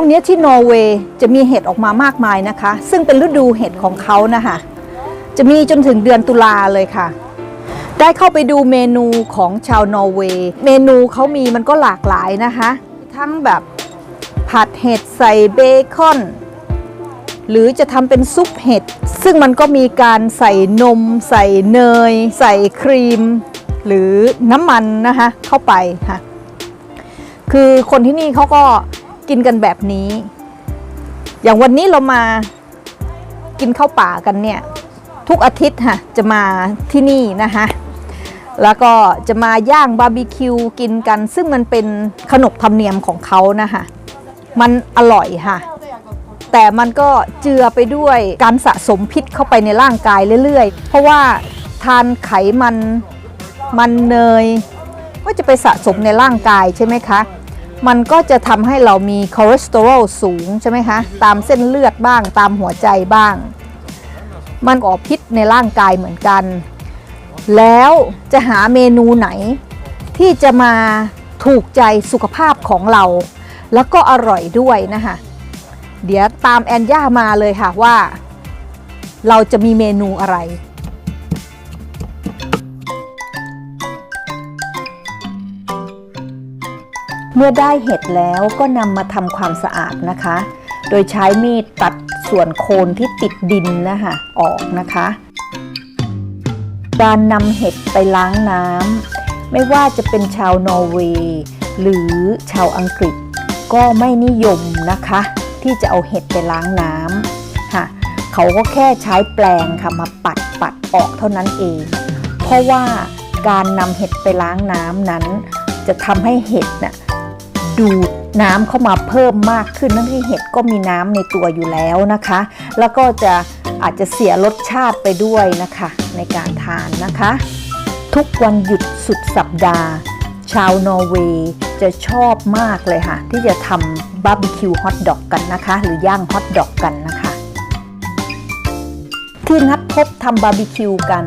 วงนี้ที่นอร์เวย์จะมีเห็ดออกมามากมายนะคะ ซึ่งเป็นฤดูเห็ดของเขานะคะจะมีจนถึงเดือนตุลาเลยค่ะ ได้เข้าไปดูเมนูของชาวนอร์เวย์เมนูเขามีมันก็หลากหลายนะคะ ทั้งแบบผัดเห็ดใส่เบคอน หรือจะทำเป็นซุปเห็ด ซึ่งมันก็มีการใส่นม ใส่เนย ใส่ครีม หรือน้ำมันนะคะเข้าไปค่ะ คือคนที่นี่เขาก็ กินกันแบบนี้ อย่างวันนี้เรามากินข้าวป่ากันเนี่ย ทุกอาทิตย์ค่ะจะมาที่นี่นะคะแล้วก็จะมาย่างบาร์บีคิวกินกัน ซึ่งมันเป็นขนบธรรมเนียมของเขานะคะมันอร่อยค่ะ แต่มันก็เจือไปด้วยการสะสมพิษเข้าไปในร่างกายเรื่อยๆ เพราะว่าทานไขมันมันเนย ก็จะไปสะสมในร่างกายใช่ไหมคะ มันก็จะทำให้เรามีคอเลสเตอรอลสูงใช่ไหมคะ ตามเส้นเลือดบ้าง ตามหัวใจบ้าง มันก่อพิษในร่างกายเหมือนกัน แล้วจะหาเมนูไหน ที่จะมาถูกใจสุขภาพของเรา แล้วก็อร่อยด้วยนะคะเดี๋ยวตามแอนย่ามาเลยค่ะว่า เราจะมีเมนูอะไร มื่อได้เห็ดแล้วก็นำมาทำความสะอาดนะคะ โดยใช้มีดตัดส่วนโคนที่ติดดินนะคะออกนะคะ การนำเห็ดไปล้างน้ำไม่ว่าจะเป็นชาวนอร์เวย์หรือชาวอังกฤษ ก็ไม่นิยมนะคะ ที่จะเอาเห็ดไปล้างน้ำค่ะเขาก็แค่ใช้แปลงค่ะมาปัดปัดออกเท่านั้นเอง เพราะว่าการนำเห็ดไปล้างน้ำนั้น จะทำให้เห็ดน่ะ ดูดน้ำเข้ามาเพิ่มมากขึ้นทั้งที่เห็ดก็มีน้ำในตัวอยู่แล้วนะคะ แล้วก็จะอาจจะเสียรสชาติไปด้วยนะคะ ในการทานนะคะ ทุกวันหยุดสุดสัปดาห์ ชาวนอร์เวย์จะชอบมากเลยค่ะ ที่จะทำบาร์บีคิวฮอทดอกกันนะคะ หรือย่างฮอทดอกกันนะคะ ที่นัดพบทำบาร์บีคิวกัน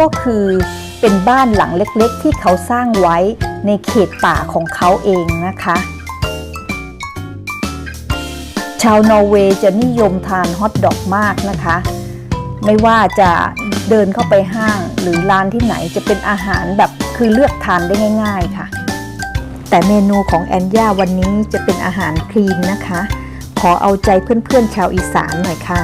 ก็คือเป็นบ้านหลังเล็กๆ ที่เขาสร้างไว้ ในเขตป่าของเขาเองนะคะ ชาวนอร์เวย์จะนิยมทานฮอทดอกมากนะคะ ไม่ว่าจะเดินเข้าไปห้างหรือร้านที่ไหนจะเป็นอาหารแบบคือเลือกทานได้ง่าย ๆค่ะ แต่เมนูของแอนย่าวันนี้จะเป็นอาหารคลีนนะคะ ขอเอาใจเพื่อนๆชาวอีสานหน่อยค่ะ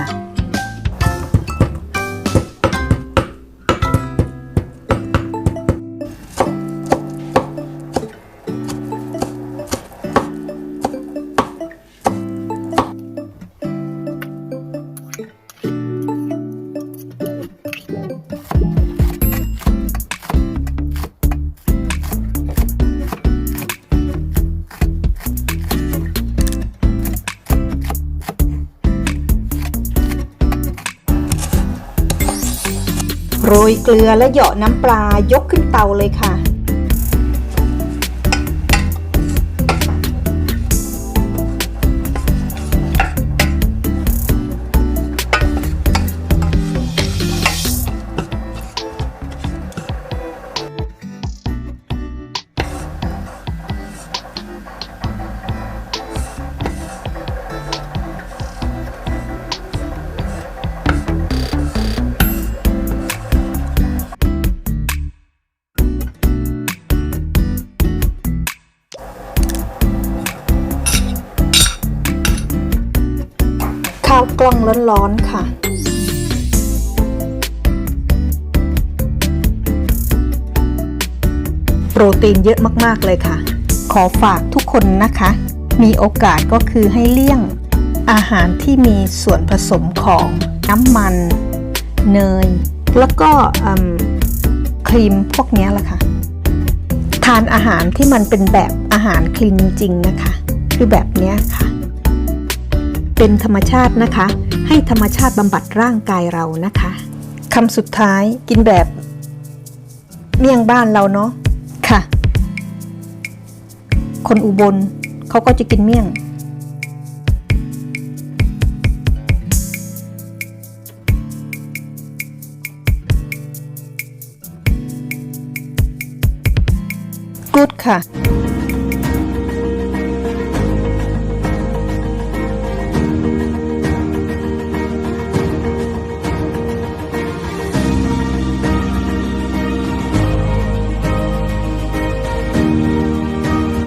ยเกลือและเหยาะน้ำปลายกขึ้นเตาเลยค่ะ กล้องร้อนๆค่ะโปรตีนเยอะมากๆเลยค่ะ ขอฝากทุกคนนะคะ มีโอกาสก็คือให้เลี่ยง อาหารที่มีส่วนผสมของน้ำมัน เนย แล้วก็ครีมพวกนี้แหละค่ะ ทานอาหารที่มันเป็นแบบอาหารคลีนจริงนะคะ คือแบบนี้ค่ะ เป็นธรรมชาตินะคะ ให้ธรรมชาติบำบัดร่างกายเรานะคะคำสุดท้ายกินแบบเมี่ยงบ้านเราเนาะค่ะ คนอุบลเขาก็จะกินเมี่ยง กูดค่ะ